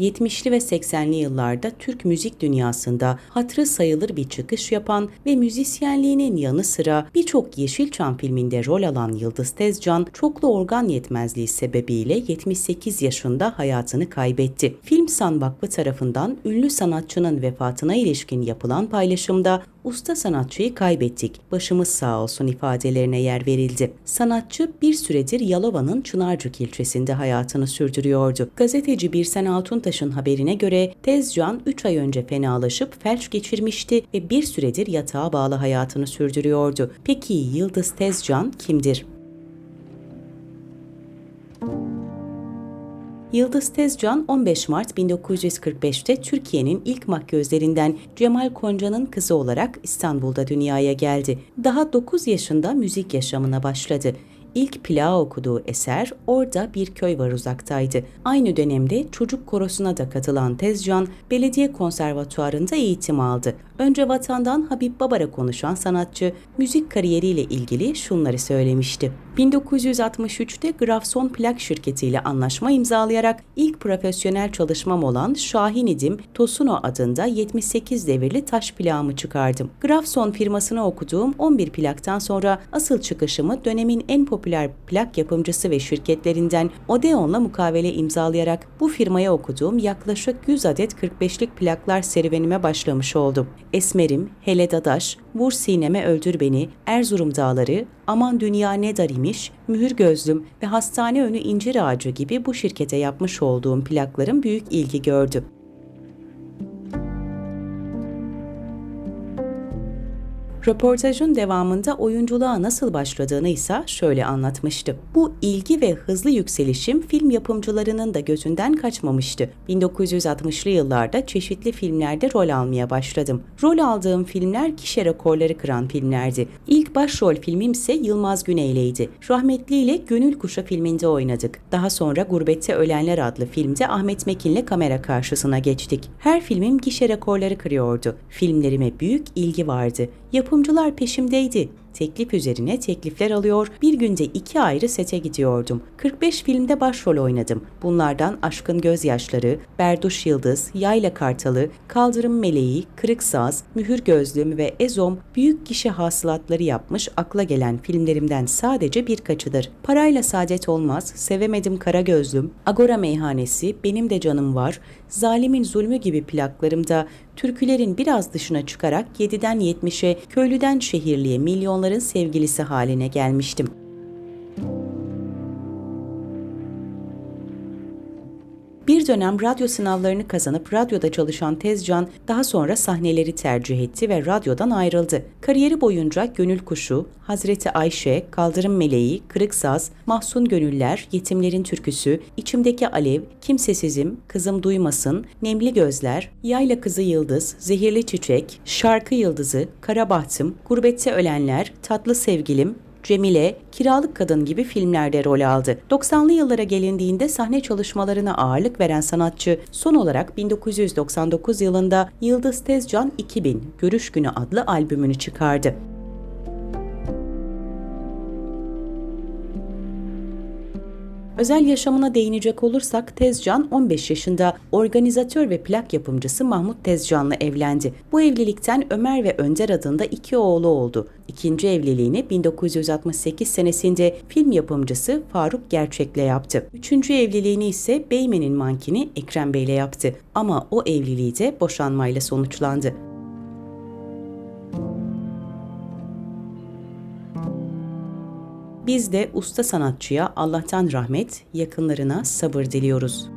70'li ve 80'li yıllarda Türk müzik dünyasında hatırı sayılır bir çıkış yapan ve müzisyenliğinin yanı sıra birçok Yeşilçam filminde rol alan Yıldız Tezcan, çoklu organ yetmezliği sebebiyle 78 yaşında hayatını kaybetti. Film San Vakfı tarafından ünlü sanatçının vefatına ilişkin yapılan paylaşımda usta sanatçıyı kaybettik, başımız sağ olsun ifadelerine yer verildi. Sanatçı bir süredir Yalova'nın Çınarcık ilçesinde hayatını sürdürüyordu. Gazeteci Birsen Altuntaş'ın haberine göre Tezcan 3 ay önce fenalaşıp felç geçirmişti ve bir süredir yatağa bağlı hayatını sürdürüyordu. Peki Yıldız Tezcan kimdir? Yıldız Tezcan 15 Mart 1945'te Türkiye'nin ilk makyözlerinden Cemal Konca'nın kızı olarak İstanbul'da dünyaya geldi. Daha 9 yaşında müzik yaşamına başladı. İlk plağı okuduğu eser Orada Bir Köy Var Uzaktaydı. Aynı dönemde çocuk korosuna da katılan Tezcan, belediye konservatuarında eğitim aldı. Önce vatandan Habib Babar'a konuşan sanatçı, müzik kariyeriyle ilgili şunları söylemişti. 1963'te Grafson Plak Şirketi ile anlaşma imzalayarak ilk profesyonel çalışmam olan Şahin İdim Tosuno adında 78 devirli taş plağımı çıkardım. Grafson firmasına okuduğum 11 plaktan sonra asıl çıkışımı dönemin en popüler plak yapımcısı ve şirketlerinden Odeon'la mukavele imzalayarak bu firmaya okuduğum yaklaşık 100 adet 45'lik plaklar serüvenime başlamış oldum. Esmerim, Hele Dadaş, Vur Sineme Öldür Beni, Erzurum Dağları, Aman Dünya Ne Dar imiş, Mühür Gözlüm ve Hastane Önü İncir Ağacı gibi bu şirkete yapmış olduğum plaklarım büyük ilgi gördü. Röportajın devamında oyunculuğa nasıl başladığını ise şöyle anlatmıştı. Bu ilgi ve hızlı yükselişim film yapımcılarının da gözünden kaçmamıştı. 1960'lı yıllarda çeşitli filmlerde rol almaya başladım. Rol aldığım filmler gişe rekorları kıran filmlerdi. İlk başrol filmim ise Yılmaz Güney'leydi. Rahmetli ile Gönül Kuşu filminde oynadık. Daha sonra Gurbette Ölenler adlı filmde Ahmet Mekin'le kamera karşısına geçtik. Her filmim gişe rekorları kırıyordu. Filmlerime büyük ilgi vardı. Yapımcılar peşimdeydi. Teklif üzerine teklifler alıyor, bir günde iki ayrı sete gidiyordum. 45 filmde başrol oynadım. Bunlardan Aşkın Gözyaşları, Berduş Yıldız, Yayla Kartalı, Kaldırım Meleği, Kırık Saz, Mühür Gözlüm ve Ezom büyük kişi hasılatları yapmış akla gelen filmlerimden sadece birkaçıdır. Parayla Saadet Olmaz, Sevemedim Kara Gözlüm, Agora Meyhanesi, Benim de Canım Var, Zalimin Zulmü gibi plaklarımda türkülerin biraz dışına çıkarak 7'den 70'e, köylüden şehirliye milyonların sevgilisi haline gelmiştim. Bir dönem radyo sınavlarını kazanıp radyoda çalışan Tezcan daha sonra sahneleri tercih etti ve radyodan ayrıldı. Kariyeri boyunca Gönül Kuşu, Hazreti Ayşe, Kaldırım Meleği, Kırık Saz, Mahsun Gönüller, Yetimlerin Türküsü, İçimdeki Alev, Kimsesizim, Kızım Duymasın, Nemli Gözler, Yayla Kızı Yıldız, Zehirli Çiçek, Şarkı Yıldızı, Kara Bahtım, Gurbette Ölenler, Tatlı Sevgilim, Cemile, Kiralık Kadın gibi filmlerde rol aldı. 90'lı yıllara gelindiğinde sahne çalışmalarına ağırlık veren sanatçı son olarak 1999 yılında Yıldız Tezcan 2000 Görüş Günü adlı albümünü çıkardı. Özel yaşamına değinecek olursak Tezcan 15 yaşında organizatör ve plak yapımcısı Mahmut Tezcan'la evlendi. Bu evlilikten Ömer ve Önder adında iki oğlu oldu. İkinci evliliğini 1968 senesinde film yapımcısı Faruk Gerçek'le yaptı. Üçüncü evliliğini ise Beymen'in mankini Ekrem Bey'le yaptı. Ama o evliliği de boşanmayla sonuçlandı. Biz de usta sanatçıya Allah'tan rahmet, yakınlarına sabır diliyoruz.